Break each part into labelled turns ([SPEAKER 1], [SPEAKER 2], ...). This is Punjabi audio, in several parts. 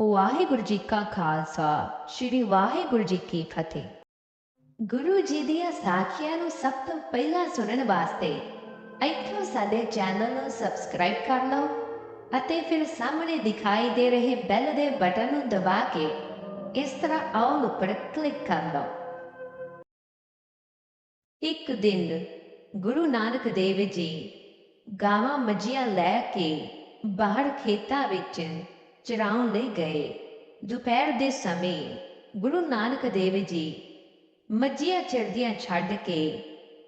[SPEAKER 1] ਵਾਹਿਗੁਰੂ ਜੀ ਕਾ ਖਾਲਸਾ, ਸ੍ਰੀ ਵਾਹਿਗੁਰੂ ਜੀ ਕੀ ਫਤਿਹ। ਗੁਰੂ ਜੀ ਦੀਆਂ ਸਾਖੀਆਂ ਨੂੰ ਸਭ ਤੋਂ ਪਹਿਲਾਂ ਸੁਣਨ ਵਾਸਤੇ ਇੱਥੋਂ ਸਾਡੇ ਚੈਨਲ ਨੂੰ ਸਬਸਕ੍ਰਾਈਬ ਕਰ ਲਓ ਅਤੇ ਫਿਰ ਸਾਹਮਣੇ ਦਿਖਾਈ ਦੇ ਰਹੇ ਬੈਲ ਦੇ ਬਟਨ ਨੂੰ ਦਬਾ ਕੇ ਇਸ ਤਰ੍ਹਾਂ ਆਲ ਉੱਪਰ ਕਲਿੱਕ ਕਰ ਲਓ। ਇੱਕ ਦਿਨ ਗੁਰੂ ਨਾਨਕ ਦੇਵ ਜੀ ਗਾਵਾਂ ਮੱਝੀਆਂ ਲੈ ਕੇ ਬਾਹਰ ਖੇਤਾਂ ਵਿੱਚ ਚਰਾਉਣ ਲਈ ਗਏ। ਦੁਪਹਿਰ ਦੇ ਸਮੇਂ ਗੁਰੂ ਨਾਨਕ ਦੇਵ ਜੀ ਮੱਝੀਆਂ ਚਰਦੀਆਂ ਛੱਡ ਕੇ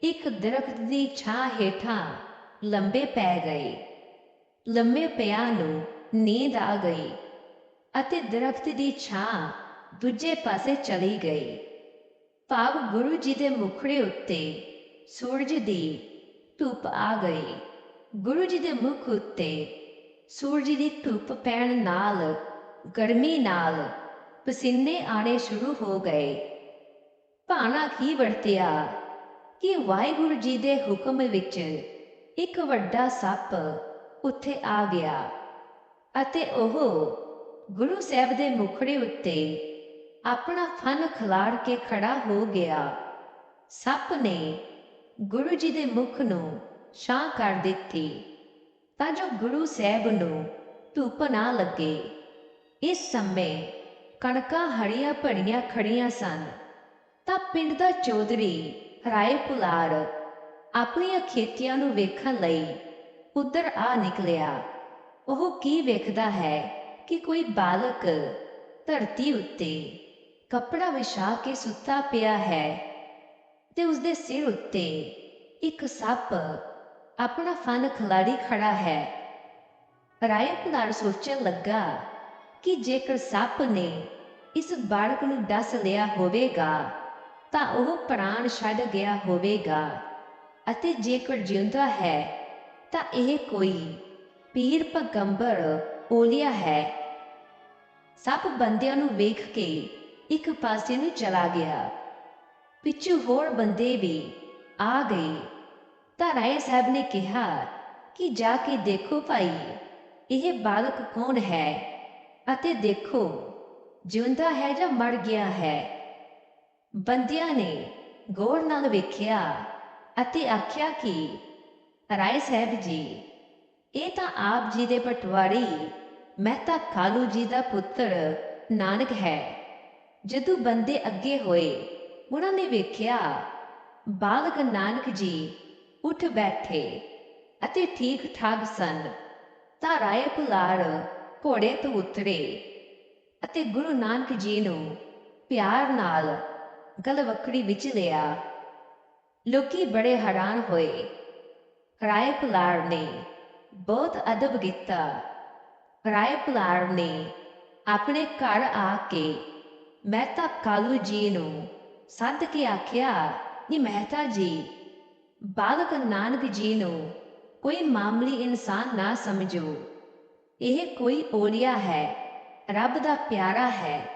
[SPEAKER 1] ਇੱਕ ਦਰਖਤ ਦੀ ਛਾਂ ਹੇਠਾਂ ਲੰਬੇ ਪੈ ਗਏ। ਲੰਮੇ ਪਿਆ ਨੂੰ ਨੀਂਦ ਆ ਗਈ ਅਤੇ ਦਰਖਤ ਦੀ ਛਾਂ ਦੂਜੇ ਪਾਸੇ ਚਲੀ ਗਈ। ਭਾਵ ਗੁਰੂ ਜੀ ਦੇ ਮੁਖੜੇ ਉੱਤੇ ਸੂਰਜ ਦੀ ਧੁੱਪ ਆ ਗਈ। ਗੁਰੂ ਜੀ ਦੇ ਮੁਖ ਉੱਤੇ ਸੂਰਜ ਦੀ ਧੁੱਪ ਪੈਣ ਨਾਲ, ਗਰਮੀ ਨਾਲ ਪਸੀਨੇ ਆਣੇ ਸ਼ੁਰੂ ਹੋ ਗਏ। ਭਾਣਾ ਕੀ ਵਰਤਿਆ? ਕਿ ਵਾਹਿਗੁਰੂ ਜੀ ਦੇ ਹੁਕਮ ਵਿੱਚ ਇੱਕ ਵੱਡਾ ਸੱਪ ਉੱਥੇ ਆ ਗਿਆ ਅਤੇ ਉਹ ਗੁਰੂ ਸਾਹਿਬ ਦੇ ਮੁਖੜੇ ਉੱਤੇ ਆਪਣਾ ਫਨ ਖਿਲਾਰ ਕੇ ਖੜਾ ਹੋ ਗਿਆ। ਸੱਪ ਨੇ ਗੁਰੂ ਜੀ ਦੇ ਮੁਖ ਨੂੰ ਛਾਂ ਕਰ ਦਿੱਤੀ। ਤਾਂ ਜੋ ਗੁਰੂ ਸਾਹਿਬ ਨੂੰ ਧੁੱਪ ਨਾ ਲੱਗੇ ਇਸ ਸਮੇਂ ਕਣਕਾਂ ਹਰੀਆਂ ਭੜੀਆਂ ਖੜੀਆਂ ਸਨ ਤਾਂ ਪਿੰਡ ਦਾ ਚੌਧਰੀ ਰਾਏ ਪੁਲਾਰ ਆਪਣੀਆਂ ਖੇਤੀਆਂ ਨੂੰ ਵੇਖਣ ਲਈ ਉੱਧਰ ਆ ਨਿਕਲਿਆ ਉਹ ਕੀ ਵੇਖਦਾ ਹੈ ਕਿ ਕੋਈ ਬਾਲਕ ਧਰਤੀ ਉੱਤੇ ਕੱਪੜਾ ਵਿਛਾ ਕੇ ਸੁੱਤਾ ਪਿਆ ਹੈ ਤੇ ਉਸਦੇ ਸਿਰ ਉੱਤੇ ਇੱਕ ਸੱਪ ਆਪਣਾ ਫਨ ਖਿਲਾਰੀ ਖੜਾ ਹੈ। ਰਾਏ ਪੁਲਾਰ ਸੋਚਣ ਲੱਗਾ ਕਿ ਜੇਕਰ ਸੱਪ ਨੇ ਇਸ ਬਾਲਕ ਨੂੰ ਦੱਸ ਲਿਆ ਹੋਵੇਗਾ, ਤਾਂ ਉਹ ਪ੍ਰਾਣ ਛੱਡ ਗਿਆ ਹੋਵੇਗਾ ਅਤੇ ਜੇਕਰ ਜਿਉਂਦਾ ਹੈ, ਤਾਂ ਇਹ ਕੋਈ ਪੀਰ ਪਗੰਬਰ ਓਲੀਆ ਹੈ। ਸੱਪ ਬੰਦਿਆਂ ਨੂੰ ਵੇਖ ਕੇ ਇੱਕ ਪਾਸੇ ਨੂੰ ਚਲਾ ਗਿਆ। ਪਿੱਛੋਂ ਹੋਰ ਬੰਦੇ ਵੀ ਆ ਗਏ। ਤਾਂ ਰਾਏ ਸਾਹਿਬ ਨੇ ਕਿਹਾ ਕਿ ਜਾ ਕੇ ਦੇਖੋ ਭਾਈ, ਇਹ ਬਾਲਕ ਕੌਣ ਹੈ? ਅਤੇ ਦੇਖੋ, ਜਿਉਂਦਾ ਹੈ ਜਾਂ ਮਰ ਗਿਆ ਹੈ? ਬੰਦਿਆਂ ਨੇ ਗੌਰ ਨਾਲ ਵੇਖਿਆ ਅਤੇ ਆਖਿਆ ਕਿ, ਰਾਏ ਸਾਹਿਬ ਜੀ, ਇਹ ਤਾਂ ਆਪ ਜੀ ਦੇ ਪਟਵਾਰੀ ਮਹਿਤਾ ਕਾਲੂ ਜੀ ਦਾ ਪੁੱਤਰ ਨਾਨਕ ਹੈ। ਜਦੋਂ ਬੰਦੇ ਅੱਗੇ ਹੋਏ, ਉਹਨਾਂ ਨੇ ਵੇਖਿਆ, ਬਾਲਕ ਨਾਨਕ ਜੀ ਉੱਠ ਬੈਠੇ ਅਤੇ ਠੀਕ ਠਾਕ ਸਨ। ਤਾਂ ਰਾਏ ਪੁਲਾਰ ਘੋੜੇ ਤੋਂ ਉਤਰੇ ਅਤੇ ਗੁਰੂ ਨਾਨਕ ਜੀ ਨੂੰ ਪਿਆਰ ਨਾਲ ਗਲਵਕੜੀ ਵਿੱਚ ਲਿਆ। ਲੋਕੀ ਬੜੇ ਹੈਰਾਨ ਹੋਏ। ਰਾਏ ਪੁਲਾਰ ਨੇ ਬਹੁਤ ਅਦਬ ਕੀਤਾ। ਰਾਏ ਪੁਲਾਰ ਨੇ ਆਪਣੇ ਘਰ ਆ ਕੇ ਮਹਿਤਾ ਕਾਲੂ ਜੀ ਨੂੰ ਸੱਦ ਕੇ ਆਖਿਆ ਕਿ ਮਹਿਤਾ ਜੀ ਬਾਲਕ ਨਾਨਕ ਜੀ ਨੂੰ ਕੋਈ ਮਾਮੂਲੀ ਇਨਸਾਨ ਨਾ ਸਮਝੋ। ਇਹ ਕੋਈ ਓਲੀਆ ਹੈ, ਰੱਬ ਦਾ ਪਿਆਰਾ ਹੈ।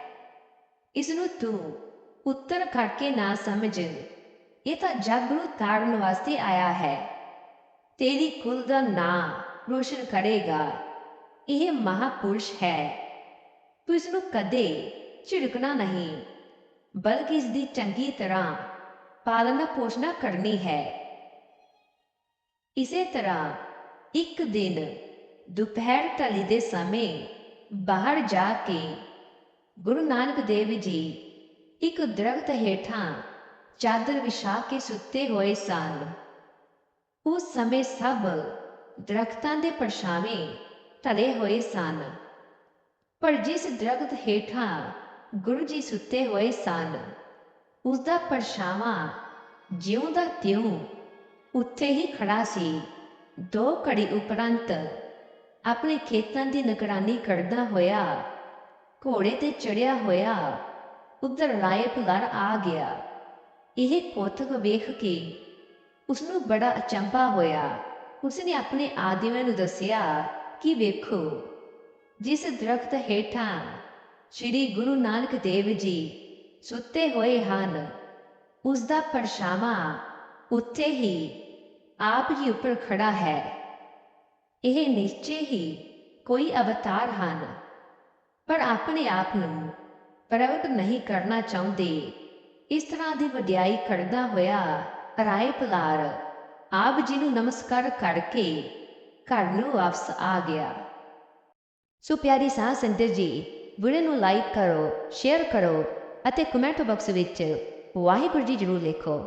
[SPEAKER 1] ਇਸ ਨੂੰ ਤੂੰ ਉੱਤਰ ਕਰਕੇ ਨਾ ਸਮਝ। ਇਹ ਤਾਂ ਜਗ ਨੂੰ ਤਾਰਨ ਵਾਸਤੇ ਆਇਆ ਹੈ। ਤੇਰੀ ਕੁਲ ਦਾ ਨਾਂ ਰੋਸ਼ਨ ਕਰੇਗਾ। ਇਹ ਮਹਾਪੁਰਸ਼ ਹੈ। ਤੂੰ ਇਸ ਨੂੰ ਕਦੇ ਝਿੜਕਣਾ ਨਹੀਂ, ਬਲਕਿ ਇਸ ਦੀ ਚੰਗੀ ਤਰ੍ਹਾਂ ਪਾਲਣਾ ਪੋਸ਼ਣਾ ਕਰਨੀ ਹੈ। ਇਸੇ ਤਰ੍ਹਾਂ ਇੱਕ ਦਿਨ ਦੁਪਹਿਰ ਢਲੀ ਦੇ ਸਮੇਂ ਬਾਹਰ ਜਾ ਕੇ ਗੁਰੂ ਨਾਨਕ ਦੇਵ ਜੀ ਇੱਕ ਦਰਖਤ ਹੇਠਾਂ ਚਾਦਰ ਵਿਛਾ ਕੇ ਸੁੱਤੇ ਹੋਏ ਸਨ। ਉਸ ਸਮੇਂ ਸਭ ਦਰਖਤਾਂ ਦੇ ਪਰਛਾਵੇਂ ਢਲੇ ਹੋਏ ਸਨ। ਪਰ ਜਿਸ ਦਰਖਤ ਹੇਠਾਂ ਗੁਰੂ ਜੀ ਸੁੱਤੇ ਹੋਏ ਸਨ ਉਸ ਦਾ ਪਰਛਾਵਾਂ ਜਿਉਂ ਦਾ ਤਿਉਂ ਉੱਥੇ ਹੀ ਖੜਾ ਸੀ। ਦੋ ਘੜੀ ਉਪਰੰਤ ਆਪਣੇ ਖੇਤਾਂ ਦੀ ਨਿਗਰਾਨੀ ਕਰਦਾ ਹੋਇਆ, ਘੋੜੇ ਤੇ ਚੜਿਆ ਹੋਇਆ, ਉਧਰ ਰਾਏ ਪੁਲਰ ਆ ਗਿਆ। ਇਹ ਕੋਤਕ ਵੇਖ ਕੇ ਉਸ ਨੂੰ ਬੜਾ ਅਚੰਭਾ ਹੋਇਆ। ਉਸਨੇ ਆਪਣੇ ਆਦਮੀਆਂ ਨੂੰ ਦੱਸਿਆ ਕਿ ਵੇਖੋ, ਜਿਸ ਦਰਖਤ ਹੇਠਾਂ ਸ੍ਰੀ ਗੁਰੂ ਨਾਨਕ ਦੇਵ ਜੀ ਸੁੱਤੇ ਹੋਏ ਹਨ ਉਸ ਦਾ ਪਰਛਾਵਾਂ ਉੱਥੇ ਹੀ ਆਪ ਹੀ ਉੱਪਰ ਖੜਾ ਹੈ। ਇਹ ਨਿਸ਼ਚੇ ਹੀ ਕੋਈ ਅਵਤਾਰ ਹਨ। ਪਰ ਆਪਣੇ ਆਪ ਨੂੰ ਪ੍ਰਗਟ ਨਹੀਂ ਕਰਨਾ ਚਾਹੁੰਦੇ। ਇਸ ਤਰ੍ਹਾਂ ਦੀ ਵਡਿਆਈ ਕਰਦਾ ਹੋਇਆ ਰਾਏ ਪਲਾਰ ਆਪ ਜੀ ਨੂੰ ਨਮਸਕਾਰ ਕਰਕੇ ਘਰ ਨੂੰ ਵਾਪਸ ਆ ਗਿਆ। ਸੋ ਪਿਆਰੀ ਸਾਹ ਸੰਗਤ ਜੀ, ਵੀਡੀਓ ਨੂੰ ਲਾਈਕ ਕਰੋ, ਸ਼ੇਅਰ ਕਰੋ ਅਤੇ ਕਮੈਂਟ ਬਾਕਸ ਵਿੱਚ ਵਾਹਿਗੁਰੂ ਜੀ ਜ਼ਰੂਰ ਲਿਖੋ।